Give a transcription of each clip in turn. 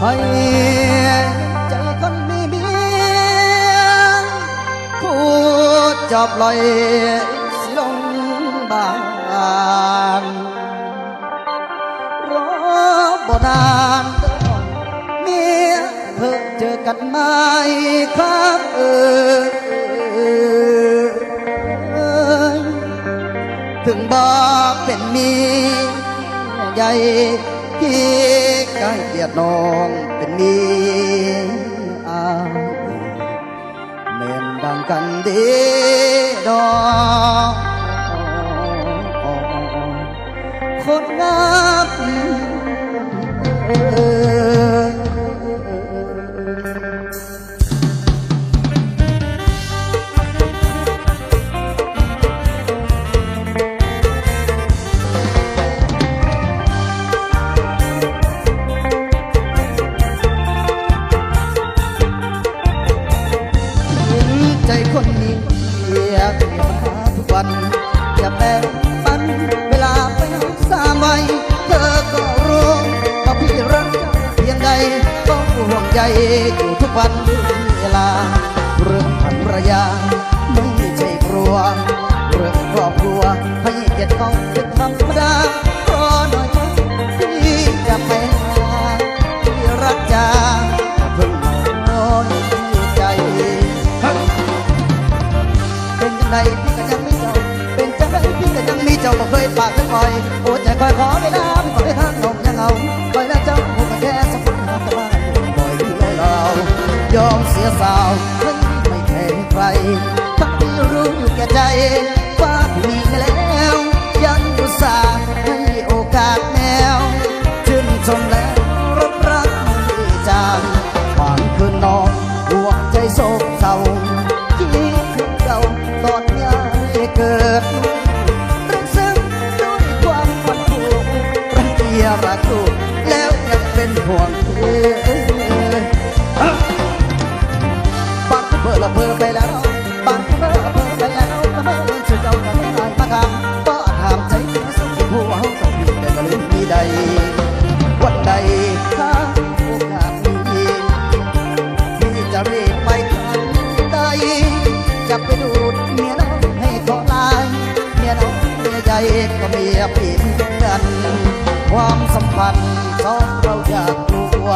ให้ใจคนมีเมียผู้จอบลอยสิลงบานรอบนานเมียเพิ่งเจอกันไหมครับเออถึงบ่เป็นเมียใหญ่ พี่ใกล้เกียดน้องเป็นมีอาเมนดังกันเดีดอก ใจคนนี้อยกเห็นหาทุกวันอย่าแบ่งปันเวลาไปหาสามัยเธอก็รู้ว่าพี่รักเจ้าเพียงใดก็ห่วงใยอยู่ทุกวัน จ้าบ่เคยปากเคยคอยโอ้ใจคอยขอเวลาไม่ขอให้ทางน้องยังเอาคอยแล้วเจ้าหูก็แค่สักคนหาแต่ว่าบ่อยที่เราเรายอมเสียสาวให้ไม่แพ้ใครทั้งที่รู้อยู่แก่ใจว่าพี่มีแล้ว ยังอุตส่าห์ให้โอกาสแนวชื่นชมแล้วรับรักไม่จางบางคืนนอนหัวใจโศกเศร้าคิดถึงเราตอนยังไม่เกิด รักลูกแล้วยังเป็นห่วงเธอบางคนเบอร์ละเบอร์ไปแล้วบางคนเบอร์ละเบอไปแล้วก็ไม่เลิกเชื่อเจ้าก็ไม่อ่านมาทำก็ถามใจสุดหัวเขาต้องมีแต่ก็ลืมมีใด วันใดถ้าโอกาสมีพี่จะรีบไปทันใดจะไปดูดเมียน้องให้ขอลายเมียน้องเมียใหญ่ก็ ความสัมพันธ์สองเราอยากกลัว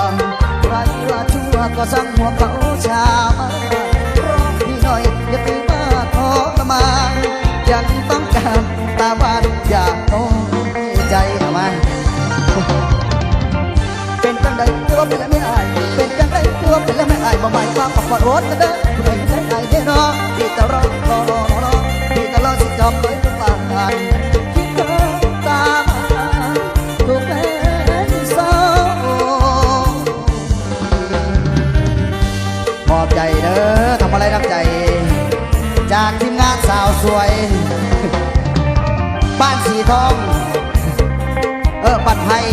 ใครว่าชั่วก็สั่งหัวเขาชามาร้องพี่หน่อยอย่าไปมาขอละมายังต้องการตาหวานอยากโน้ใจเอามาเป็นจังใดตัวเป็นแล้วไม่อายเป็นจังใดตัวเป็นแล้วไม่อายบ่หมายความว่าขอโทษนะเด้อผู้ใดได้อายแน่นอนที่ตลอดรอามอบใจเด้อทำอะไรน้ำใจ จากทีมงานสาวสวย บ้านสีทอง เออปัดไทย